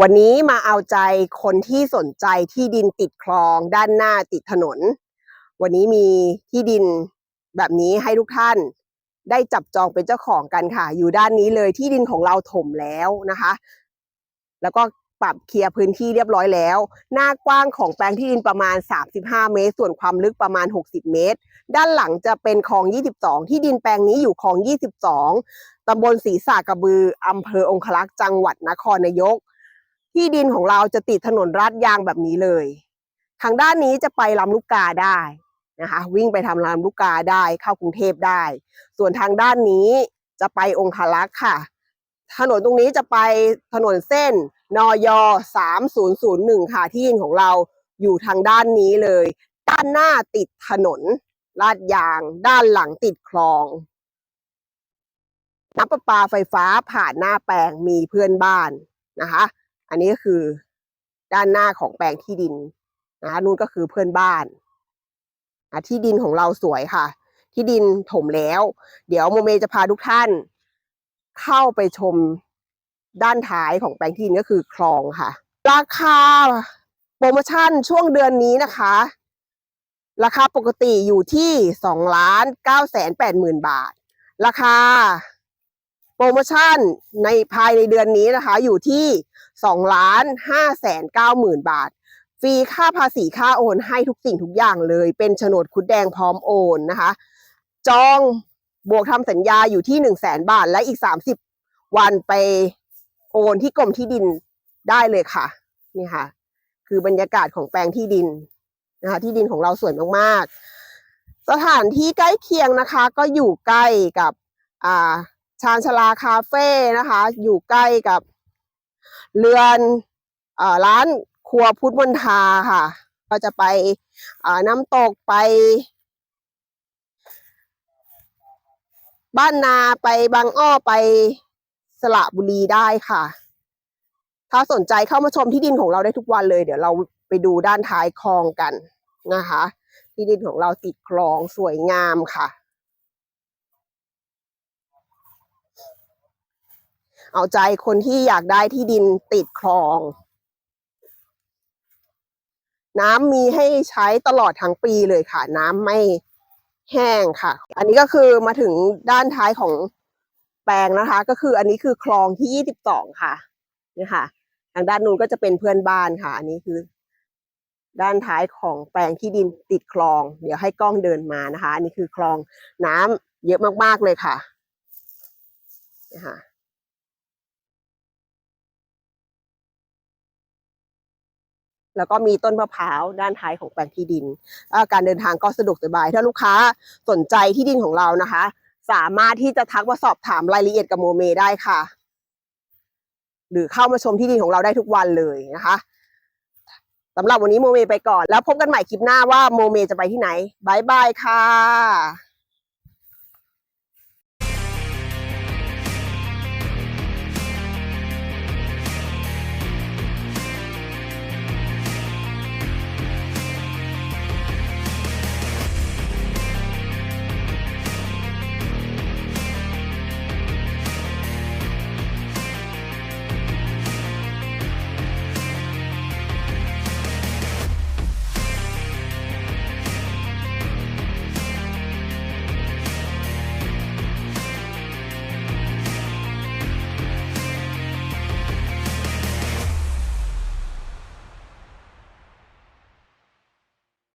วันนี้มาเอาใจคนที่สนใจที่ดินติดคลองด้านหน้าติดถนน วันนี้มีที่ดินแบบนี้ให้ทุกท่านได้จับจองเป็นเจ้าของกันค่ะ อยู่ด้านนี้เลยที่ดินของเราถมแล้วนะคะ แล้วก็ปรับเคลียร์พื้นที่เรียบร้อยแล้ว หน้ากว้างของแปลงที่ดินประมาณ 35 เมตร ส่วนความลึกประมาณ 60 เมตร ด้านหลังจะเป็นคลอง 22 ที่ดินแปลงนี้อยู่คลอง 22ตำบลศรีสากระบืออำเภอองคลักษ์จังหวัดนครนายก ที่ดินของเราจะติดถนนลาดยางแบบนี้เลย ทางด้านนี้จะไปลำลูกกาได้นะคะ วิ่งไปทำลำลูกกาได้เข้ากรุงเทพได้ ส่วนทางด้านนี้จะไปองคลักษ์ค่ะ ถนนตรงนี้จะไปถนนเส้นนอย3001 ค่ะที่ดินของเราอยู่ทางด้านนี้เลย ด้านหน้าติดถนนลาดยาง ด้านหลังติดคลองน้ำประปาไฟฟ้าผ่านหน้าแปลงมีเพื่อนบ้านนะคะ อันนี้ก็คือด้านหน้าของแปลงที่ดินนะนู่นก็คือเพื่อนบ้านอะที่ดินของเราสวยค่ะ ที่ดินถมแล้ว เดี๋ยวโมเมจะพาทุกท่าน เข้าไปชมด้านท้ายของแปลงที่ดินก็คือคลองค่ะ ราคาโปรโมชั่นช่วงเดือนนี้นะคะ ราคาปกติอยู่ที่สองล้านเก้าแสนแปดหมื่นบาท ราคาโปรโมชั่นในภายในเดือนนี้นะคะ อยู่ที่ สองล้านห้าแสนเก้าหมื่นบาท ฟรีค่าภาษีค่าโอนให้ทุกสิ่งทุกอย่างเลย เป็นโฉนดคุดแดงพร้อมโอนนะคะ จองบวกทำสัญญาอยู่ที่หนึ่งแสนบาท และอีกสามสิบวันไปโอนที่กรมที่ดินได้เลยค่ะ นี่ค่ะ คือบรรยากาศของแปลงที่ดินนะคะที่ดินของเราสวยมากๆ สถานที่ใกล้เคียงนะคะ ก็อยู่ใกล้กับอ่าชานชลาคาเฟ่นะคะ อยู่ใกล้กับ เรือนอร้านครัวพุทธมนทาค่ะ ก็จะไปน้ำตกไป บ้านนาไปบางอ้อไปสระบุรีได้ค่ะ ถ้าสนใจเข้ามาชมที่ดินของเราได้ทุกวันเลย เดี๋ยวเราไปดูด้านท้ายคลองกันนะคะ ที่ดินของเราติดคลองสวยงามค่ะ เอาใจคนที่อยากได้ที่ดินติดคลอง น้ำมีให้ใช้ตลอดทั้งปีเลยค่ะ น้ำไม่แห้งค่ะ อันนี้ก็คือมาถึงด้านท้ายของแปลงนะคะ ก็คืออันนี้คือคลองที่ยี่สิบสองค่ะนี่ค่ะ ทางด้านนู้นก็จะเป็นเพื่อนบ้านค่ะ อันนี้คือ ด้านท้ายของแปลงที่ดินติดคลอง เดี๋ยวให้กล้องเดินมานะคะ อันนี้คือคลองน้ำเยอะมากๆเลยค่ะนะคะ แล้วก็มีต้นมะพร้าวด้านท้ายของแปลงที่ดินาการเดินทางก็สะดวกสบาย ถ้าลูกค้าสนใจที่ดินของเรานะคะ สามารถที่จะทักมาสอบถามรายละเอียดกับโมเมได้ค่ะ หรือเข้ามาชมที่ดินของเราได้ทุกวันเลยนะคะสำหรับวันนี้โมเมไปก่อน แล้วพบกันใหม่คลิปหน้าว่าโมเมจะไปที่ไหนบายบายค่ะ